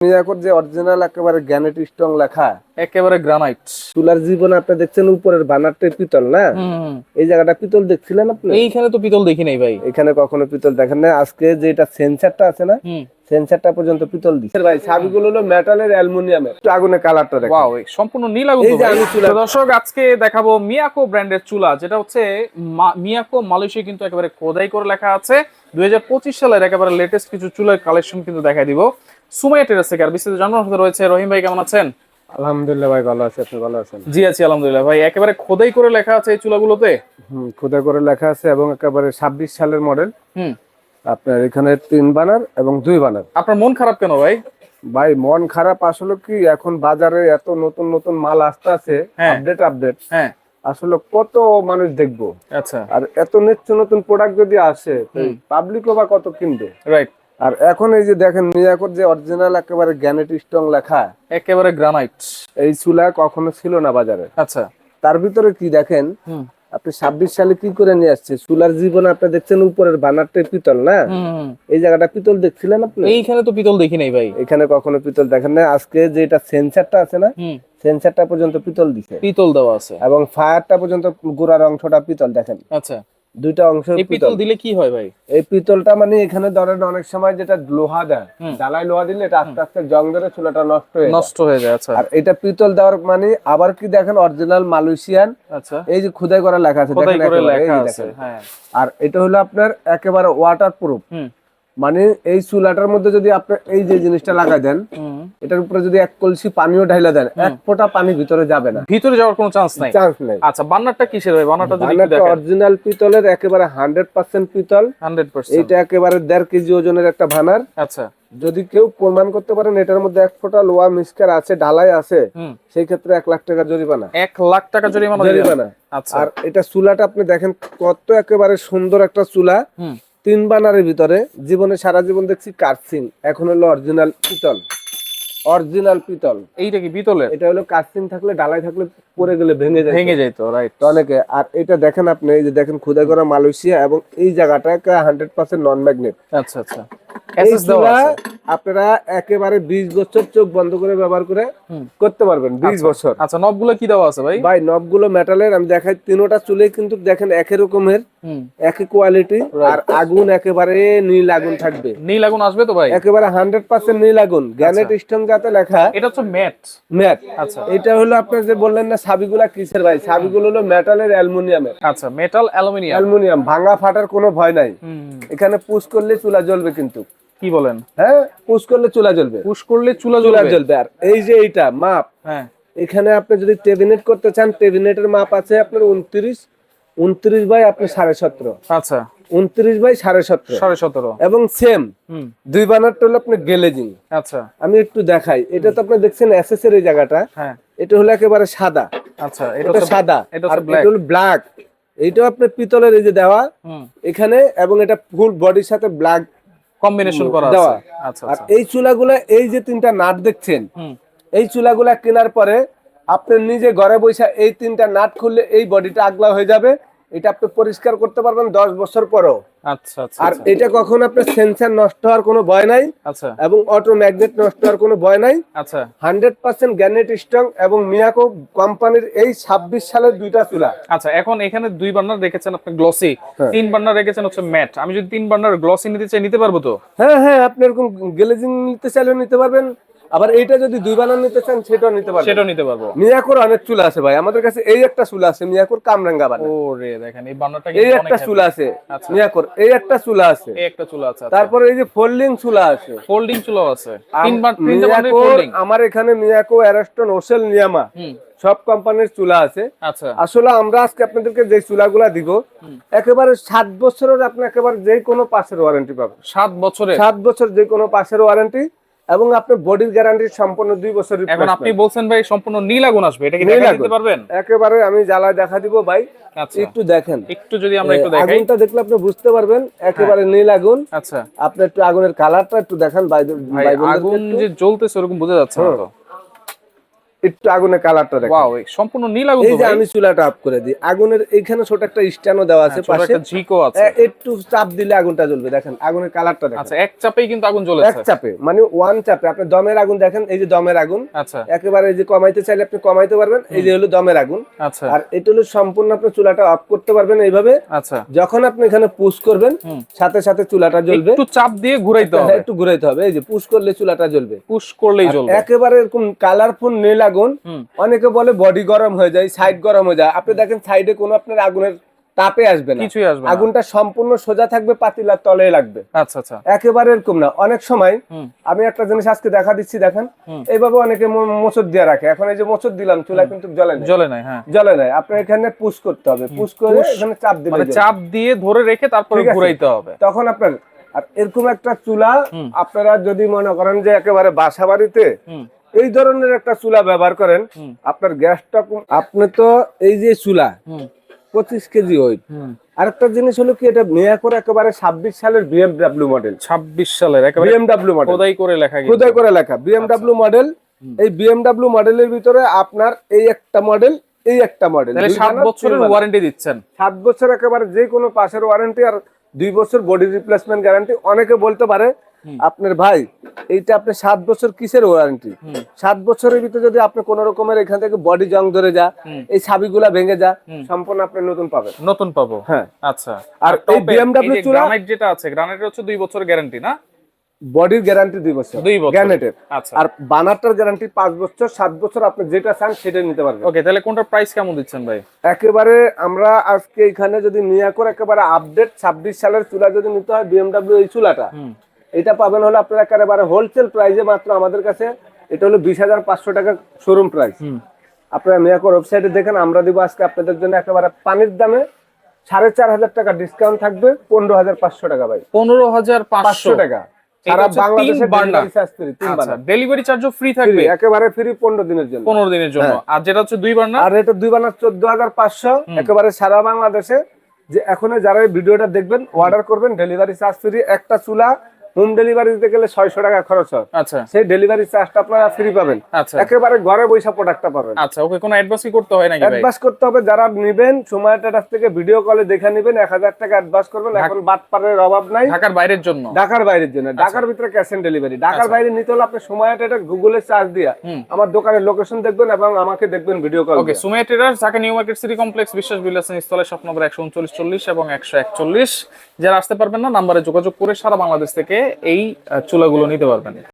মিয়াকোর যে অরিজিনাল একেবারে gannet strong লেখা একেবারে গ্রানাইট চুলার জীবন আপনি দেখছেন উপরের বানারটা পিতল না? এই জায়গাটা পিতল দেখছিলেন আপনি? এইখানে তো পিতল দেখি নাই ভাই। এখানে কখনো পিতল দেখেন না আজকে যেটা সেন্সারটা আছে না? সেন্সারটা পর্যন্ত পিতল দিচ্ছে ভাই সাবিগুলো হলো মেটালের অ্যালুমিনিয়ামের। একটু আগুনের কালারটা দেখেন। ওয়াও সম্পূর্ণ নীল আগুন দর্শক আজকে দেখাবো মিয়াকো ব্র্যান্ডের চুলা যেটা হচ্ছে মা- মিয়াকো মালয়েশিয়া কিন্তু একেবারে খোদাই করে লেখা আছে। দুই হাজার পঁচিশ সালের একেবারে লেটেস্ট কিছু চুলার কালেকশন কিন্তু দেখা দিব। সুমাইয়া টেরাস থেকে আর বিস্তারিত জানানোর সাথে রয়েছে রহিম ভাই কেমন আছেন? আলহামদুলিল্লাহ ভাই ভালো আছে। আপনি ভালো আছেন? জি আছি আলহামদুলিল্লাহ। ভাই একেবারে খোদাই করে লেখা আছে এই চুলাগুলোতে? হুম খোদা করে লেখা আছে এবং একেবারে ছাব্বিশ সালের মডেল। হুম। আপনার এখানে তিন বানার এবং দুই বানার। আপনার মন খারাপ কেন ভাই? ভাই মন খারাপ আসলে কি? এখন বাজারে এত নতুন নতুন মাল আসতে আছে হ্যাঁ। আপডেট আপডেট হ্যাঁ। আসলে কত মানুষ দেখব। আচ্ছা। আর এত নিত্য নতুন প্রোডাক্ট যদি আসে পাবলিকও বা কত কিনবে? রাইট আর এখন এই যে দেখেন মিয়াকোর যে অরিজিনাল একেবারে গ্যানেট স্ট্রং লেখা একেবারে গ্রানাইট এই চুলা কখনো ছিল না বাজারে। আচ্ছা। তার ভিতরে কি দেখেন আপনি ছাব্বিশ সালে কি করে নিয়ে আসছে? চুলার জীবন আপনি দেখছেন উপরের বানারটা পিতল না। এই জায়গাটা পিতল দেখছিলেন আপনি? এইখানে তো পিতল দেখি নাই ভাই। এখানে কখনো পিতল দেখেন না আজকে যেটা সেন্সারটা আছে না সেন্সারটা পর্যন্ত পিতল দিছে। পিতল দেওয়া আছে। এবং ফায়ারটা পর্যন্ত গোড়ার অংশটা পিতল দেখেন। আচ্ছা। দুইটা অংশ পিতল। দিলে কি হয় ভাই? এই পিতলটা মানে এখানে ধরেন অনেক সময় যেটা লোহা দেয় হুম। লোহা দিলে এটা আস্তে আস্তে জং ধরে চুলাটা নষ্ট হয়ে নষ্ট হয়ে যায় আচ্ছা। আর এটা পিতল দেওয়ার মানে আবার কি দেখেন অরিজিনাল মালয়েশিয়ান আচ্ছা। এই যে খোদাই করা লেখা আছে দেখেন। হ্যাঁ। আর এটা হলো আপনার একেবারে ওয়াটার প্রুফ মানে এই চুলাটার মধ্যে যদি আপনি এই যে জিনিসটা লাগাই দেন এটার উপরে যদি এক কলসি পানিও ঢাইলা দেন এক ফোঁটা পানি ভিতরে যাবে না। ভিতরে যাওয়ার কোনো চান্স নাই? চান্স নেই। আচ্ছা বান্নারটা কিসের ভাই? বান্নারটা যদি দেখেন। অরিজিনাল পিতলের একেবারে হান্ড্রেড পার্সেন্ট পিতল। 100% এইটা একেবারে দেড় কেজি ওজনের একটা ভানার আচ্ছা। যদি কেউ প্রমাণ করতে পারেন এটার মধ্যে এক ফোঁটা লোহা মিসকার আছে ঢালাই আছে সেই ক্ষেত্রে এক লাখ টাকা জরিমানা। এক লাখ টাকা জরিমানা জরিমানা। আচ্ছা। আর এটা চুলাটা আপনি দেখেন কত একেবারে সুন্দর একটা চুলা। তিন বানারের ভিতরে জীবনে সারা জীবন দেখছি কার্সিং এখন হলো অরিজিনাল পিতল। অরিজিনাল পিতল। এইটা কি পিতলের? এটা হলো কার্সিং থাকলে ডালাই থাকলে পরে গেলে ভেঙে যায়। ভেঙে যায় তো রাইট অনেকে আর এটা দেখেন আপনি এই যে দেখেন খুদা করা মালয়েশিয়া এবং এই জায়গাটা হান্ড্রেড পার্সেন্ট নন ম্যাগনেট আচ্ছা। আচ্ছা আপনারা একেবারে বিশ বছর চোখ বন্ধ করে ব্যবহার করে করতে পারবেন বিশ বছর। আচ্ছা নবগুলো কি দেওয়া আছে ভাই? ভাই নবগুলো মেটালের আমি দেখাই তিনোটা চুলে কিন্তু দেখেন একই রকমের একই কোয়ালিটি আর আগুন একেবারে নীল আগুন থাকবে। নীল আগুন আসবে তো ভাই? একেবারে হান্ড্রেড পার্সেন্ট নীল আগুন। গ্যানেট স্টোন যাতে লেখা এটা হচ্ছে ম্যাট ম্যাট আচ্ছা। এটা হলো আপনার যে বললেন না সাবিগুলা কিসের ভাই? সাবিগুলো হলো মেটালের অ্যালুমিনিয়ামের। আচ্ছা মেটাল অ্যালুমিনিয়াম অ্যালুমিনিয়াম ভাঙা ফাটার কোনো ভয় নাই। এখানে পুশ করলে চুলা জ্বলবে কিন্তু। কি বলেন? হ্যাঁ পুশ করলে চুলা জ্বলবে। পুশ করলে চুলা চুলা জ্বলবে। আর এই যে এইটা মাপ। হ্যাঁ। এখানে আপনি যদি টেবিনেট করতে চান টেবিনেটের মাপ আছে আপনার উনত্রিশ উনত্রিশ বাই আপনি সাড়ে সতেরো। আচ্ছা। উনত্রিশ বাই সাড়ে সতেরো। সাড়ে সতেরো। এবং সেম দুই বানারটা হলো আপনার গেলেজিং। আচ্ছা। আমি একটু দেখাই। এটা তো আপনি দেখছেন এর এই জায়গাটা। হ্যাঁ। এটা হলো একেবারে সাদা। আচ্ছা এটা সাদা। এটা আর এটা হলো ব্ল্যাক এইটাও আপনার পিতলের এই যে দেওয়া। এখানে এবং এটা ফুল বডির সাথে ব্ল্যাক কম্বিনেশন করা দেওয়া। আচ্ছা আর আচ্ছা। এই চুলাগুলা এই যে তিনটা নাট দেখছেন এই চুলাগুলা কেনার পরে আপনি নিজে ঘরে বসে এই তিনটা নাট খুললে এই বডিটা আগলা হয়ে যাবে। এটা আপনি পরিষ্কার করতে পারবেন দশ বছর পরেও। আচ্ছা আচ্ছা আর আচ্ছা। এটা কখন আপনার সেন্সার নষ্ট হওয়ার কোনো ভয় নাই আচ্ছা। এবং অটো ম্যাগনেট নষ্ট হওয়ার কোনো ভয় নাই। আচ্ছা। হান্ড্রেড পার্সেন্ট গ্যানেট স্ট্রং এবং মিয়াকো কোম্পানির এই ছাব্বিশ সালের দুইটা চুলা। আচ্ছা এখন এখানে দুই বার্নার রেখেছেন আপনি গ্লসি। হ্যাঁ। তিন বার্নার রেখেছেন হচ্ছে ম্যাট। আমি যদি তিন বার্নার গ্লসি নিতে চাই নিতে পারব তো? হ্যাঁ হ্যাঁ আপনি এরকম গ্লেজিং নিতে চাইলেও নিতে পারবেন। আবার এইটা যদি দুই বানান নিতে চান সেটাও নিতে পারবেন। সেটাও নিতে পারব। মিয়াকোর অনেক চুলা আছে ভাই। আমাদের কাছে এই একটা চুলা আছে মিয়াকোর কামরাঙ্গা বানা ও রে দেখেন এই বার্নারটা এই একটা চুলা আছে আচ্ছা। মিয়াকোর এই একটা চুলা আছে। এই একটা চুলা আছে তারপরে এই যে ফোল্ডিং চুলা আছে। ফোল্ডিং চুলাও আছে। আম- তিন বার তিনটা ফোল্ডিং আমার এখানে মিয়াকো অ্যারাস্টন ওসেল নিয়ামা সব কোম্পানির চুলা আছে। আচ্ছা। আসলে আমরা আজকে আপনাদেরকে যে চুলাগুলা দিব একেবারে সাত বছরের আপনি একেবারে যে কোনো পাশের ওয়ারেন্টি পাবেন সাত বছরে সাত বছর যে কোনো পাশের ওয়ারেন্টি এবং আপনার বডির গ্যারান্টি সম্পূর্ণ দুই বছর এখন আপনি বলছেন ভাই সম্পূর্ণ নীল আগুন আসবে এটা কি দেখা দিতে পারবেন? একেবারে আমি জ্বালায় দেখা দিব ভাই। আচ্ছা। একটু দেখেন। একটু যদি আমরা একটু এ, দেখাই। আগুনটা দেখলে আপনি বুঝতে পারবেন একেবারে নীল আগুন। আচ্ছা। আপনি একটু আগুনের কালারটা একটু দেখেন ভাই আগুন যে জ্বলতেছে ওরকম বোঝা যাচ্ছে না তো। একটু আগুনের কালারটা দেখেন ওয়াও সম্পূর্ণ নীল আগুন এই যে আমি চুলাটা অফ করে দিই। আগুনের এইখানে ছোট একটা স্ট্যান্ডও দেওয়া আছে হ্যাঁ, পাশে। একটা ঝিকও আছে। একটু চাপ দিলে আগুনটা জ্বলবে দেখেন আগুনের কালারটা দেখেন। আচ্ছা এক চাপেই কিন্তু আগুন এক চাপে মানে ওয়ান চাপে। আপনি দমের আগুন দেখেন এই যে দমের আগুন। আচ্ছা। একেবারে এই যে কমাইতে চাইলে আপনি কমাইতে পারবেন এই যে হলো দমের আগুন। আচ্ছা। আর এটা হলো সম্পূর্ণ আপনি চুলাটা অফ করতে পারবেন এইভাবে। আচ্ছা। যখন আপনি এখানে পুশ করবেন সাথে সাথে চুলাটা জ্বলবে। একটু চাপ দিয়ে ঘুরাইতে হ্যাঁ, হবে। একটু ঘুরাইতে হবে। এই যে পুশ করলে চুলাটা জ্বলবে। পুশ করলেই জ্বলবে। একেবারে এরকম কালারফুল নীল আগুন অনেকে বলে বডি গরম হয়ে যায় সাইড গরম হয়ে যায়। আপনি দেখেন সাইডে কোনো আপনার আগুনের তাপে আসবে না। কিছুই আসবে আগুনটা সম্পূর্ণ সোজা থাকবে পাতিলার তলে লাগবে। আচ্ছা আচ্ছা। একেবারে এরকম না। অনেক সময় আমি একটা জিনিস আজকে দেখা দিচ্ছি দেখেন। এইভাবে অনেকে মো- মোচড় দিয়ে রাখে। এখন এই যে মোচর দিলাম চুলা কিন্তু জ্বলে না জ্বলে নাই হ্যাঁ। জ্বলে নাই। আপনার এখানে পুশ করতে হবে। পুশ করে এখানে চাপ দিলে মানে চাপ দিয়ে ধরে রেখে তারপরে। ঘুরাইতে হবে। তখন আপনার আর এরকম একটা চুলা আপনারা যদি মনে করেন যে একেবারে বাসা বাড়িতে এই ধরনের একটা চুলা ব্যবহার করেন আপনার গ্যাসটা আপনি তো এই যে চুলা পঁচিশ কেজি ওয়েট হুম। আরেকটা জিনিস হলো কি এটা মেয়া করে একেবারে ছাব্বিশ সালের বিএমডাব্লিউ মডেল ছাব্বিশ সালের বিএমডাব্লিউ মডেল খোদাই করে লেখা খোদাই করে লেখা। বিএমডাব্লিউ মডেল এই বিএমডাব্লিউ মডেলের ভিতরে আপনার এই একটা মডেল এই একটা মডেল সাত বছরের ওয়ারেন্টি দিচ্ছেন। সাত বছর একেবারে যে কোনো পাশের ওয়ারেন্টি আর দুই বছর বডি রিপ্লেসমেন্ট গ্যারান্টি অনেকে বলতে পারে আপনার ভাই এইটা আপনি সাত বছর কিসের ওয়ারেন্টি সাত বছরের ভিতরে যদি আপনি কোন রকমের এখান থেকে বডি জং ধরে যা। এই ছাবিগুলা ভেঙে যা সম্পূর্ণ আপনি নতুন পাবেন। নতুন পাবো? হ্যাঁ। আচ্ছা। আর এই BMW চূড়া- গ্রানাইট যেটা আছে গ্রানাইটের হচ্ছে দুই বছর গ্যারান্টি না? বডির গ্যারান্টি দুই বছর। দুই বছর। গ্যানেটের আচ্ছা। আর বানারটার গ্যারান্টি পাঁচ বছর সাত বছর আপনি যেটা চান সেটা নিতে পারবেন। ওকে তাহলে কোনটার প্রাইস কেমন দিচ্ছেন ভাই? একেবারে আমরা আজকে এখানে যদি নিয়ে করে একেবারে আপডেট ছাব্বিশ সালের চুলা যদি নিতে হয় বিএমডাব্লিউ এই চুলাটা। এটা পাবেন হলো আপনার একেবারে হোলসেল প্রাইসে মাত্র আমাদের কাছে এটা হলো বিশ হাজার পাঁচশো টাকা শোরুম প্রাইস আপনারা মিয়াকোর ওয়েবসাইটে দেখেন আমরা দিব আজকে আপনাদের জন্য একেবারে পানির দামে সাড়ে চার হাজার টাকা ডিসকাউন্ট থাকবে পনেরো হাজার পাঁচশো টাকা ভাই। পনেরো হাজার পাঁচশো। টাকা। সারা বাংলাদেশে ডেলিভারি চার্জও ফ্রি থাকবে? একেবারে ফ্রি পনেরো দিনের জন্য। পনেরো দিনের জন্য। আর যেটা হচ্ছে দুই বার আর এটা দুই বানার চোদ্দ হাজার পাঁচশো একেবারে সারা বাংলাদেশে। যে এখন যারা ভিডিওটা দেখবেন অর্ডার করবেন ডেলিভারি চার্জ ফ্রি একটা চুলা হোম ডেলিভারি দিতে গেলে ছয়শো টাকা খরচ হয়। আচ্ছা। সেই ডেলিভারি চার্জটা আপনারা ফ্রি পাবেন। আচ্ছা। একেবারে ঘরে বৈশা প্রোডাক্টটা পাবেন। আচ্ছা ওকে কোনো অ্যাডভান্স কি করতে হয় নাকি অ্যাডভান্স করতে হবে যারা নিবেন সময় টাটাস থেকে ভিডিও কলে দেখে নিবেন এক হাজার টাকা অ্যাডভান্স করবেন। এখন বাটপারের অভাব নাই। ঢাকার বাইরের জন্য? ঢাকার বাইরের জন্য। ঢাকার ভিতরে ক্যাশ অন ডেলিভারি ঢাকার বাইরে নিতে হলে আপনি সময় টাটা গুগলে চার্জ দিয়া আমার দোকানের লোকেশন দেখবেন এবং আমাকে দেখবেন video call okay Sumiya traders Dhaka new market city complex বিশ্বাস বিলাসন স্থলে শপ নম্বর একশো উনচল্লিশ চল্লিশ এবং একশো একচল্লিশ। যারা আসতে পারবেন না নাম্বারে যোগাযোগ করে সারা বাংলাদেশ থেকে এই চুলাগুলো নিতে পারবেন।